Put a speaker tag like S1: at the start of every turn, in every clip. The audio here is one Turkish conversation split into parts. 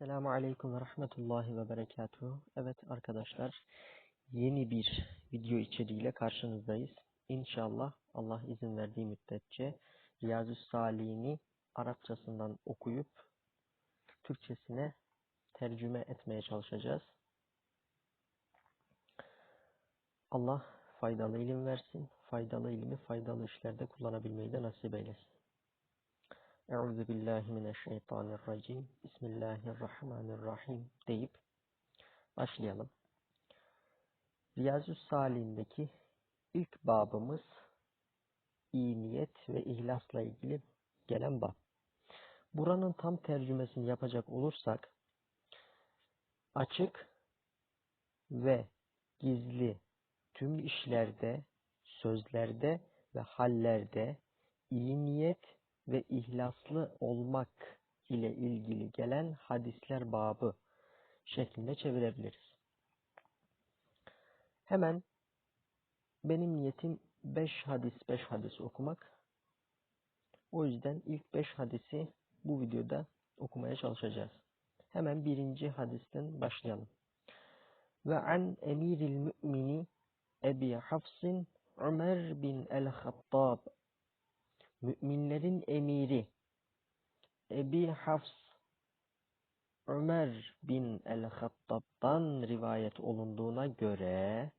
S1: Selamun Aleyküm ve Rahmetullahi ve Berekatuhu. Evet arkadaşlar yeni bir video içeriğiyle karşınızdayız. İnşallah Allah izin verdiği müddetçe Riyazu Salih'ini Arapçasından okuyup Türkçesine tercüme etmeye çalışacağız. Allah faydalı ilim versin. Faydalı ilmi faydalı işlerde kullanabilmeyi de nasip eylesin. Euzu billahi mineşşeytanirracim. Bismillahirrahmanirrahim deyip başlayalım. Riyazu Salih'indeki ilk babımız iyi niyet ve ihlasla ilgili gelen bab. Buranın tam tercümesini yapacak olursak açık ve gizli tüm işlerde, sözlerde ve hallerde iyi niyet ve ihlaslı olmak ile ilgili gelen hadisler babı şeklinde çevirebiliriz. Hemen benim niyetim 5 hadis 5 hadis okumak. O yüzden ilk 5 hadisi bu videoda okumaya çalışacağız. Hemen birinci hadisten başlayalım. Ve an emiril mümini Ebi Hafsin Ömer bin el-Hattab Müminlerin emiri Ebi Hafs Ömer bin el-Hattab'dan rivayet olunduğuna göre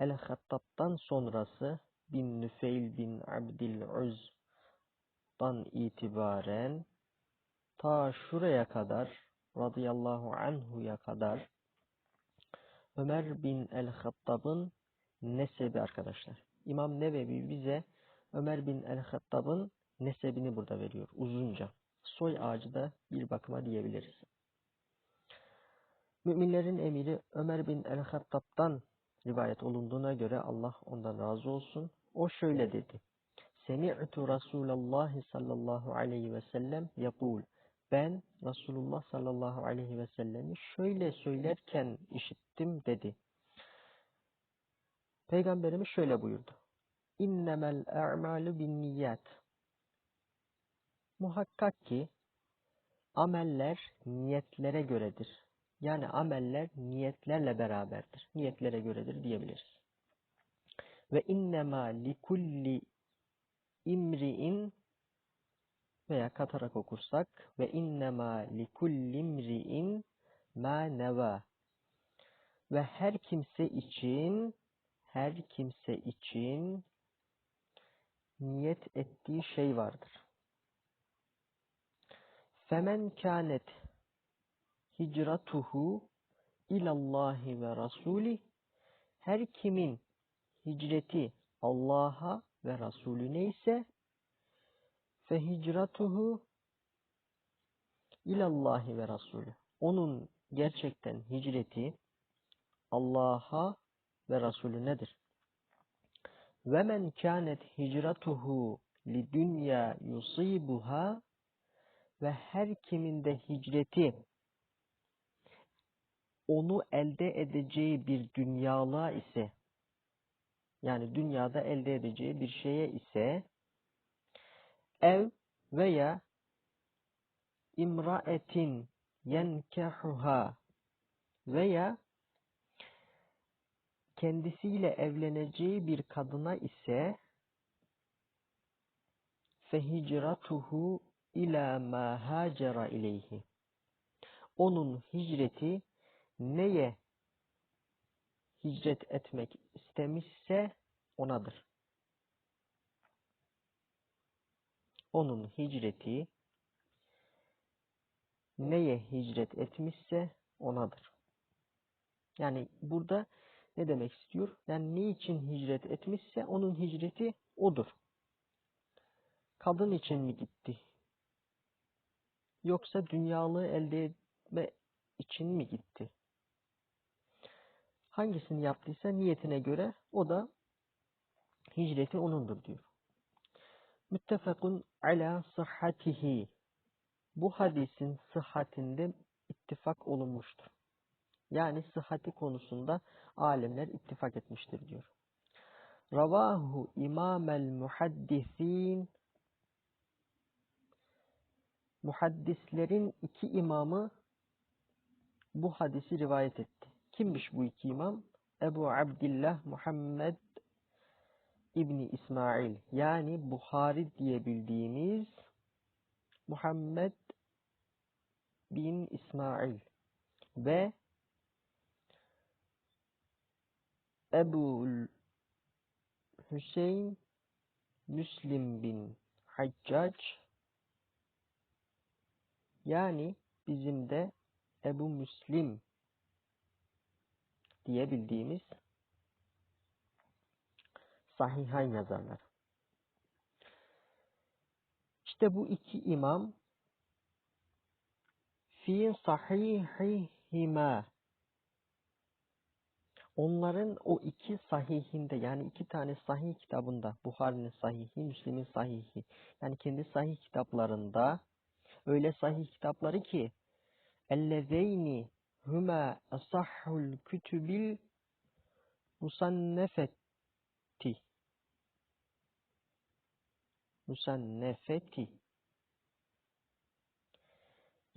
S1: El-Hattab'dan sonrası bin Nüfeil bin Abdil Uz'dan itibaren ta şuraya kadar radıyallahu anhu'ya kadar Ömer bin el-Hattab'ın nesebi arkadaşlar. İmam Nevevi bize Ömer bin el-Hattab'ın nesebini burada veriyor uzunca. Soy ağacı da bir bakıma diyebiliriz. Müminlerin emiri Ömer bin el-Hattab'dan rivayet olunduğuna göre Allah ondan razı olsun. O şöyle dedi. Semi'tu Resulallah sallallahu aleyhi ve sellem yakul. Ben Resulullah sallallahu aleyhi ve sellemi şöyle söylerken işittim dedi. Peygamberimiz şöyle buyurdu. İnnemel a'malu bin niyat. Muhakkak ki ameller niyetlere göredir. Yani ameller niyetlerle beraberdir. Niyetlere göredir diyebiliriz. Ve innema likulli imri'in veya katarak okursak ve innema likulli imri'in ma neva ve her kimse için her kimse için niyet ettiği şey vardır. Femen kânet hicratuhu ilallahi ve rasuli her kimin hicreti Allah'a ve Resulüne ise fe hicratuhu ilallahi ve Resulü. Onun gerçekten hicreti Allah'a ve Resulünedir. Ve men kânet hicratuhu li dünya yusibuha ve her kiminde hicreti onu elde edeceği bir dünyalığa ise yani dünyada elde edeceği bir şeye ise ev veya imraetin yenkehuha veya kendisiyle evleneceği bir kadına ise fehicratuhu ila ma hacera ileyhi. Onun hicreti neye hicret etmek istemişse onadır. Onun hicreti neye hicret etmişse onadır. Yani burada ne demek istiyor? Yani ne için hicret etmişse onun hicreti odur. Kadın için mi gitti? Yoksa dünyalığı elde etme için mi gitti? Hangisini yaptıysa niyetine göre o da hicreti onundur diyor. Müttefekun ala sıhhatihi. Bu hadisin sıhhatinde ittifak olunmuştur. Yani sıhhati konusunda alimler ittifak etmiştir diyor. Ravahu imamel muhaddisin muhaddislerin iki imamı bu hadisi rivayet etti. Kimmiş bu iki imam? Ebu Abdillah Muhammed İbni İsmail yani Buhari diye bildiğimiz Muhammed bin İsmail ve Ebu Hüseyin Müslim bin Haccac yani bizim de Ebu Müslim diye bildiğimiz sahihayn yazarlar. İşte bu iki imam fi sahihihima onların o iki sahihinde yani iki tane sahih kitabında Buhari'nin sahihi, Müslim'in sahihi yani kendi sahih kitaplarında öyle sahih kitapları ki ellezeyni huma asahhul kütübil musannefeti. Musannefeti.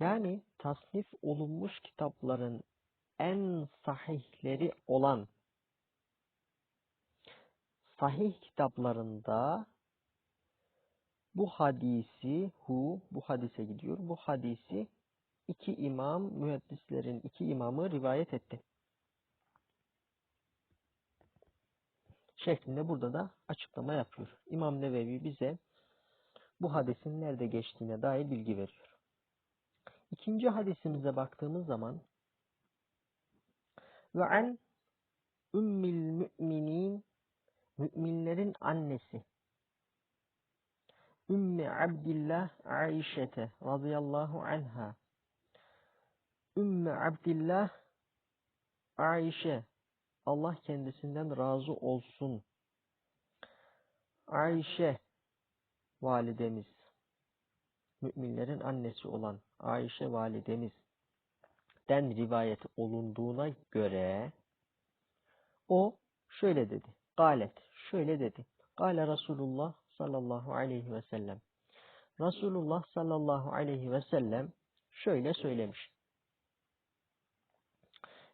S1: Yani tasnif olunmuş kitapların en sahihleri olan sahih kitaplarında bu hadisi hu bu hadise gidiyor. Bu hadisi iki imam mühendislerin iki imamı rivayet etti. Şeklinde burada da açıklama yapıyor. İmam Nevevi bize bu hadisin nerede geçtiğine dair bilgi veriyor. İkinci hadisimize baktığımız zaman ve an ümmil müminin müminlerin annesi. Ümmü Abdillah Aişete radıyallahu anha. Ümmü Abdillah Aişe Allah kendisinden razı olsun. Ayşe validemiz. Müminlerin annesi olan Ayşe validemiz den rivayet olunduğuna göre o şöyle dedi. Galet şöyle dedi. Gale Resulullah sallallahu aleyhi ve sellem. Resulullah sallallahu aleyhi ve sellem şöyle söylemiş.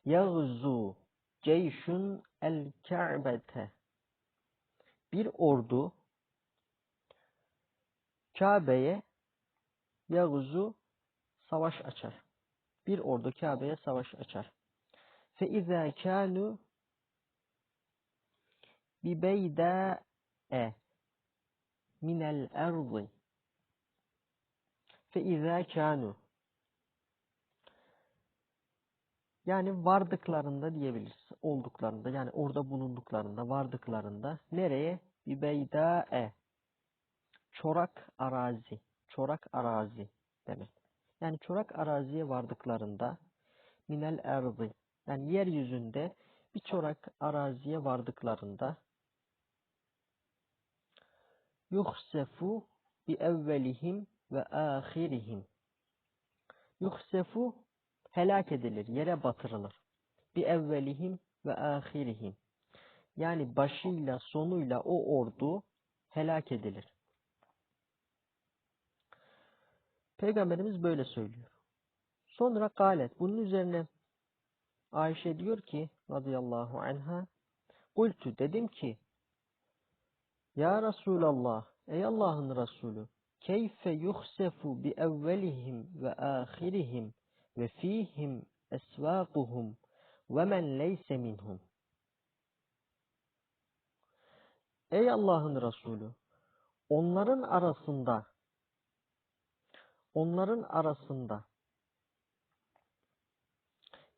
S1: Yağzu ceyşun el Ka'bete bir ordu Kabe'ye yağzu savaş açar. Bir ordu Kabe'ye savaş açar. Fe izâ kânû bibeydâe minel erzi fe izâ kânû yani vardıklarında diyebiliriz. Olduklarında yani orada bulunduklarında vardıklarında nereye? Bibeydae çorak arazi. Çorak arazi demek. Yani çorak araziye vardıklarında minel erzi yani yeryüzünde bir çorak araziye vardıklarında yuhsefu bi evvelihim ve ahirihim yuhsefu helak edilir, yere batırılır. Bir evvelihim ve ahirihim. Yani başıyla sonuyla o ordu helak edilir. Peygamberimiz böyle söylüyor. Sonra galet. Bunun üzerine Ayşe diyor ki radıyallahu anha Kultu dedim ki Ya Resulallah ey Allah'ın Resulü keyfe yuhsefu bi evvelihim ve ahirihim ve fihim esvaquhum ve men leyse minhum. Ey Allah'ın Resulü onların arasında onların arasında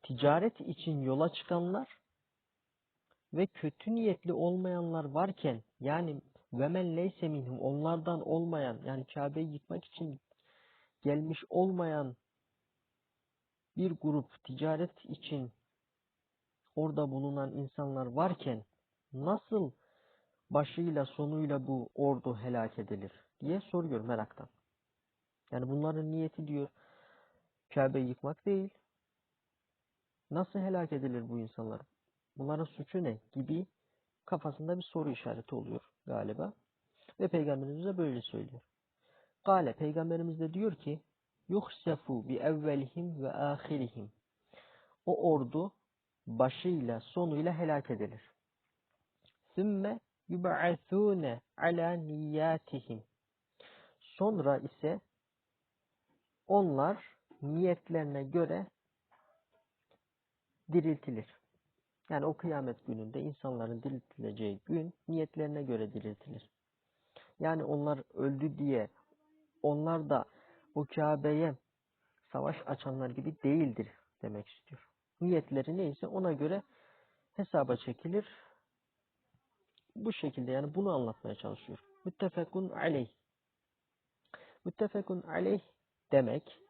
S1: ticaret için yola çıkanlar ve kötü niyetli olmayanlar varken yani ve men leyse minhum onlardan olmayan yani Kabe'yi yıkmak için gelmiş olmayan bir grup ticaret için orada bulunan insanlar varken nasıl başıyla sonuyla bu ordu helak edilir diye soruyor meraktan. Yani bunların niyeti diyor Kabe'yi yıkmak değil. Nasıl helak edilir bu insanlar? Bunların suçu ne? Gibi kafasında bir soru işareti oluyor galiba. Ve Peygamberimiz de böyle söylüyor. Gale Peygamberimiz de diyor ki yuhsefu bi evvelihim ve ahirihim. O ordu başıyla sonuyla helak edilir. Sümme yub'athûne ala niyyatihim. Sonra ise onlar niyetlerine göre diriltilir. Yani o kıyamet gününde insanların diriltileceği gün niyetlerine göre diriltilir. Yani onlar öldü diye onlar da o Kabe'ye savaş açanlar gibi değildir demek istiyor. Niyetleri neyse ona göre hesaba çekilir. Bu şekilde yani bunu anlatmaya çalışıyor. Müttefekun aleyh. Müttefekun aleyh demek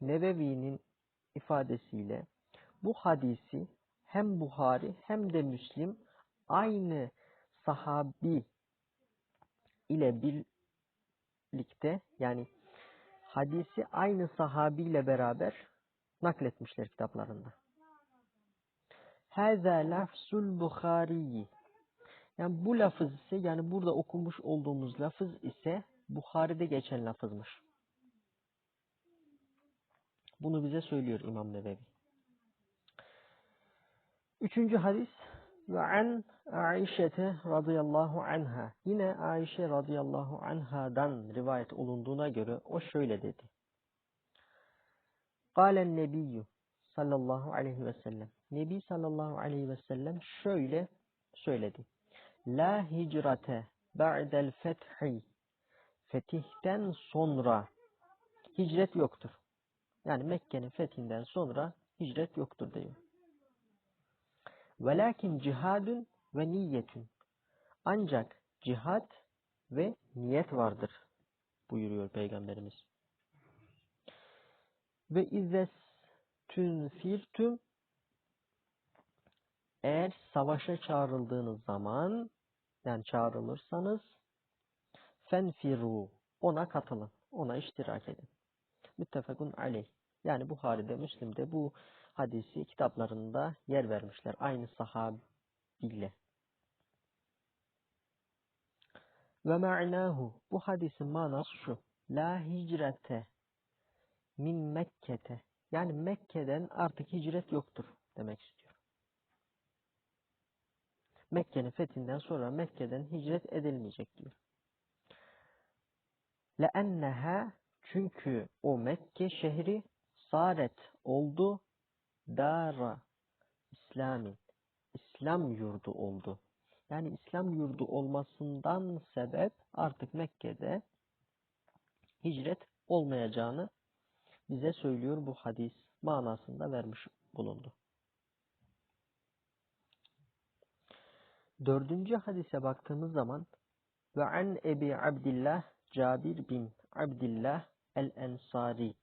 S1: Nebevi'nin ifadesiyle bu hadisi hem Buhari hem de Müslim aynı sahabi ile birlikte yani hadisi aynı sahabiyle beraber nakletmişler kitaplarında. Hâzâ lafzul Bukhariyi. Yani bu lafız ise yani burada okumuş olduğumuz lafız ise Bukhari'de geçen lafızmış. Bunu bize söylüyor İmam Nevevi. Üçüncü hadis ve an Aişete radıyallahu anha. Yine Ayşe radıyallahu anhadan rivayet olunduğuna göre o şöyle dedi. Kalen nebiyyü sallallahu aleyhi ve sellem. Nebi sallallahu aleyhi ve sellem şöyle söyledi. La hicrate ba'del fethi. Fetihten sonra hicret yoktur. Yani Mekke'nin fethinden sonra hicret yoktur diyor. Velakin cihadun ve niyetün. Ancak cihad ve niyet vardır buyuruyor Peygamberimiz. Ve izes tünfirtüm eğer savaşa çağrıldığınız zaman yani çağrılırsanız fenfiru ona katılın. Ona iştirak edin. Müttefekun aleyh. Yani Buhari'de, Müslim'de bu hadisi kitaplarında yer vermişler. Aynı sahabiyle. Ve ma'nahu. Bu hadisin manası şu. La hicrete min Mekke'te. Yani Mekke'den artık hicret yoktur demek istiyor. Mekke'nin fethinden sonra Mekke'den hicret edilmeyecek diyor. لَأَنَّهَا çünkü o Mekke şehri saret oldu dara İslamin İslam yurdu oldu. Yani İslam yurdu olmasından sebep artık Mekke'de hicret olmayacağını bize söylüyor bu hadis manasında vermiş bulundu. Dördüncü hadise baktığımız zaman ve an Ebi Abdillah Cabir bin Abdillah el-Ensari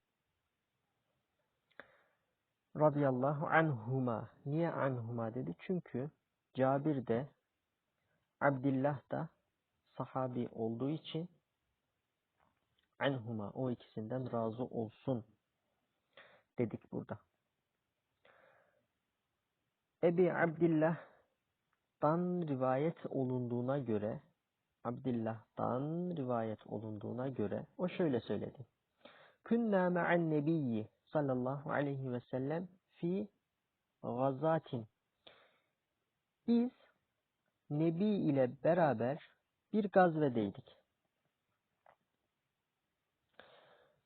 S1: radıyallahu anhuma. Niye anhuma dedi? Çünkü Cabir de Abdillah da sahabi olduğu için anhuma o ikisinden razı olsun dedik burada. Ebi Abdillah'dan rivayet olunduğuna göre Abdillah'dan rivayet olunduğuna göre o şöyle söyledi. Künna me'an nebiyyi sallallahu aleyhi ve sellem fi gazatin. Biz Nebi ile beraber bir gazvedeydik.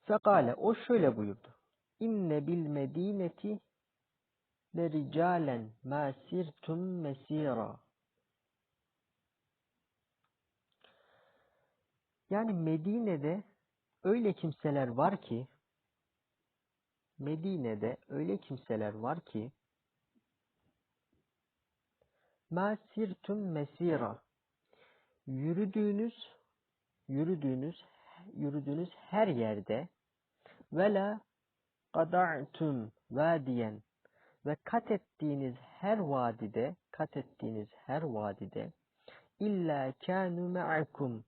S1: Fekale o şöyle buyurdu. İnne bil medineti le ricalen ma sirtum mesira. Yani Medine'de öyle kimseler var ki Medine'de öyle kimseler var ki Masirtum mesira. Yürüdüğünüz yürüdüğünüz yürüdüğünüz her yerde ve la kada'tum vadiyen. Ve kat ettiğiniz her vadide kat ettiğiniz her vadide illa kanu ma'akum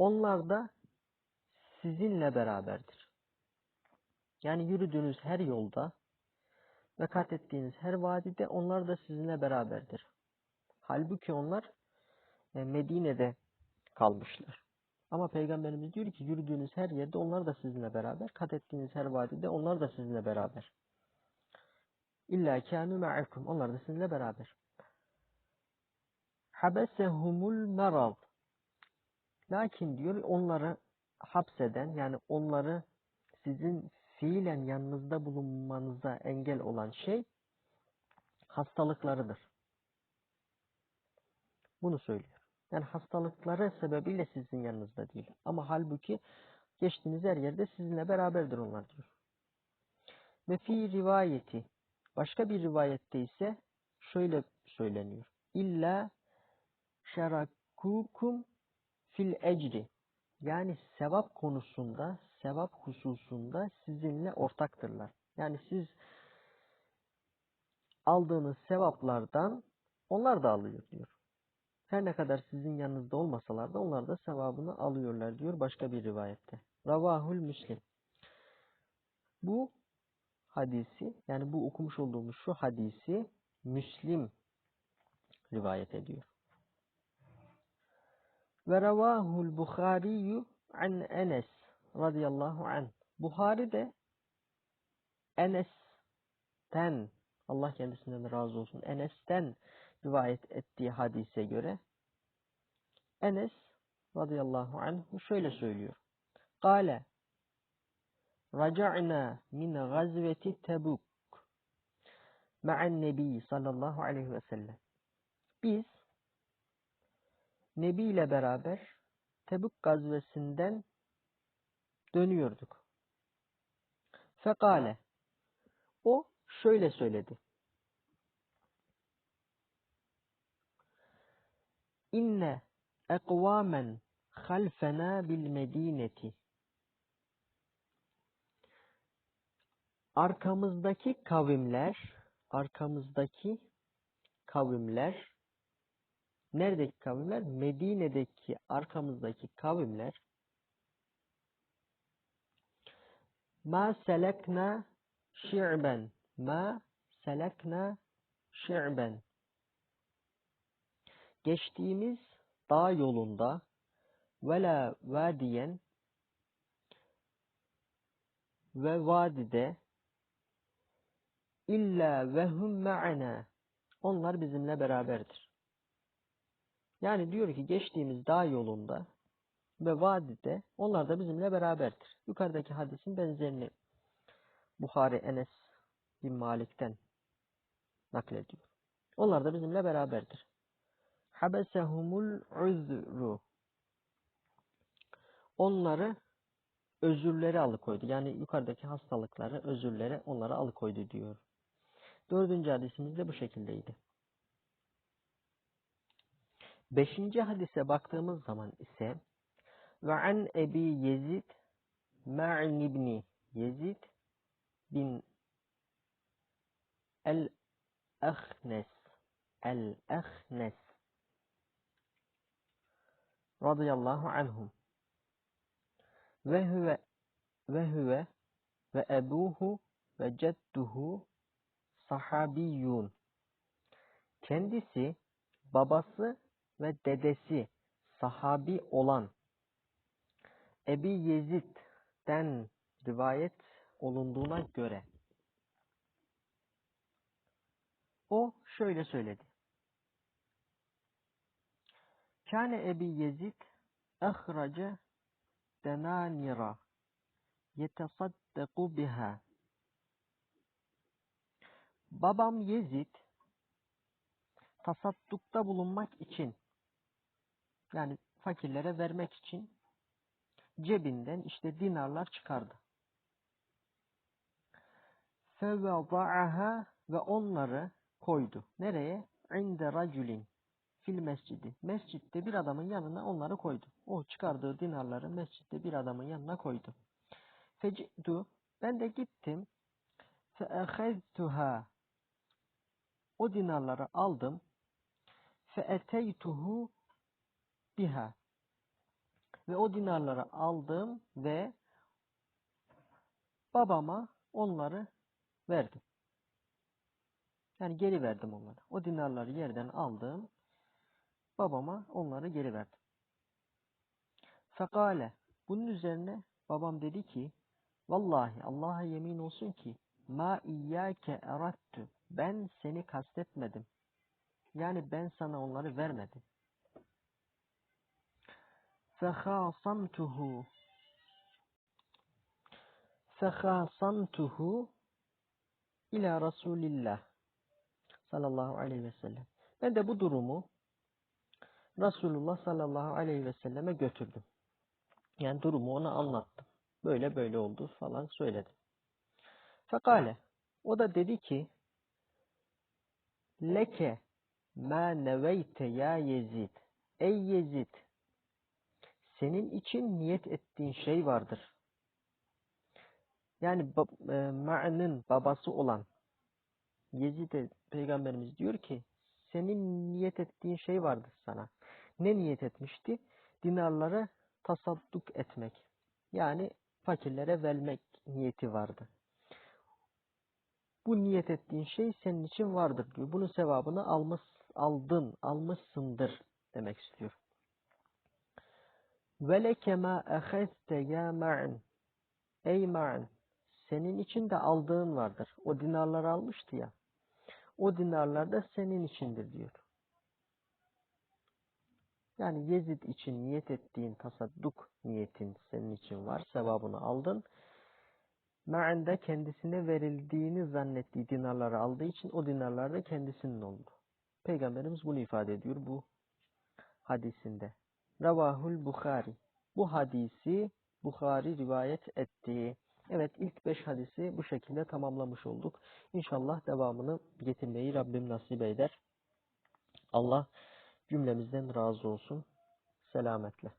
S1: onlar da sizinle beraberdir. Yani yürüdüğünüz her yolda ve kat ettiğiniz her vadide onlar da sizinle beraberdir. Halbuki onlar e, Medine'de kalmışlar. Ama Peygamberimiz diyor ki yürüdüğünüz her yerde onlar da sizinle beraber. Kat ettiğiniz her vadide onlar da sizinle beraber. İlla kânü ma'akum. Onlar da sizinle beraber. Habesehumul merad. Lakin diyor onları hapseden yani onları sizin fiilen yanınızda bulunmanıza engel olan şey hastalıklarıdır. Bunu söylüyor. Yani hastalıkları sebebiyle sizin yanınızda değil. Ama halbuki geçtiğiniz her yerde sizinle beraberdir onlar diyor. Ve fi rivayeti başka bir rivayette ise şöyle söyleniyor. İlla şerakukum fil ecri yani sevap konusunda, sevap hususunda sizinle ortaktırlar. Yani siz aldığınız sevaplardan onlar da alıyor diyor. Her ne kadar sizin yanınızda olmasalar da onlar da sevabını alıyorlar diyor başka bir rivayette. Ravahul Müslim. Bu hadisi yani bu okumuş olduğumuz şu hadisi Müslim rivayet ediyor. Ve ravahul Bukhariyu an Enes radıyallahu anh. Buhari de Enes'ten Allah kendisinden razı olsun. Enes'ten rivayet ettiği hadise göre Enes radıyallahu anh şöyle söylüyor. Kale Raca'na min gazveti Tebuk ma'an nebi sallallahu aleyhi ve sellem. Biz Nebi ile beraber Tebuk gazvesinden dönüyorduk. Fekale o şöyle söyledi. İnne ekvamen halfena bil medineti arkamızdaki kavimler arkamızdaki kavimler neredeki kavimler? Medine'deki arkamızdaki kavimler. Ma selekna şi'ben. Ma selekna şi'ben. Geçtiğimiz dağ yolunda vela vadiyen ve vadide illa ve hum ma'ana. Onlar bizimle beraberdir. Yani diyor ki geçtiğimiz dağ yolunda ve vadide onlar da bizimle beraberdir. Yukarıdaki hadisin benzerini Buhari Enes bin Malik'ten naklediyor. Onlar da bizimle beraberdir. Habesehumul uzru. Onları özürleri alıkoydu. Yani yukarıdaki hastalıkları, özürleri onları alıkoydu diyor. Dördüncü hadisimiz de bu şekildeydi. Beşinci hadise baktığımız zaman ise ve an Ebi Yezid Ma'in ibni Yezid bin El-Ahnes El-Ahnes radıyallahu anhum. Ve huve ve huve ve ebuhu ve cedduhu sahabiyun. Kendisi babası ve dedesi sahabi olan Ebi Yezid'den rivayet olunduğuna göre o şöyle söyledi. Kâne Ebi Yezid ahraca denanira yetesaddeku biha Babam Yezid tasaddukta bulunmak için yani fakirlere vermek için cebinden işte dinarlar çıkardı. Fevvada'aha ve onları koydu. Nereye? İnde raculin fil mescidi. Mescitte bir adamın yanına onları koydu. O çıkardığı dinarları mescitte bir adamın yanına koydu. Feci'tu ben de gittim. Fe'eheztuha o dinarları aldım. Fe'eteytuhu biha ve o dinarları aldım ve babama onları verdim. Yani geri verdim onları. O dinarları yerden aldım. Babama onları geri verdim. Fekale. Bunun üzerine babam dedi ki Vallahi Allah'a yemin olsun ki ma iyyake erattü. Ben seni kastetmedim. Yani ben sana onları vermedim. Fehasamtuhu Fehasamtuhu ila Resulillah sallallahu aleyhi ve sellem. Ben de bu durumu Resulullah sallallahu aleyhi ve selleme götürdüm. Yani durumu ona anlattım. Böyle böyle oldu falan söyledim. Fekale. O da dedi ki Leke ma neveyte ya Yezid. Ey Yezid. Senin için niyet ettiğin şey vardır. Yani e, Ma'nın babası olan Yezid'e peygamberimiz diyor ki senin niyet ettiğin şey vardır sana. Ne niyet etmişti? Dinarlara tasadduk etmek. Yani fakirlere vermek niyeti vardı. Bu niyet ettiğin şey senin için vardır diyor. Bunun sevabını almış, aldın, almışsındır demek istiyor. Veleke ma eheste ya ma'an. Ey ma'an. Senin için de aldığın vardır. O dinarları almıştı ya. O dinarlar da senin içindir diyor. Yani Yezid için niyet ettiğin tasadduk niyetin senin için var. Sevabını aldın. Ma'ende kendisine verildiğini zannettiği dinarları aldığı için o dinarlar da kendisinin oldu. Peygamberimiz bunu ifade ediyor bu hadisinde. Ravahul Bukhari. Bu hadisi Bukhari rivayet etti. Evet ilk beş hadisi bu şekilde tamamlamış olduk. İnşallah devamını getirmeyi Rabbim nasip eder. Allah cümlemizden razı olsun. Selametle.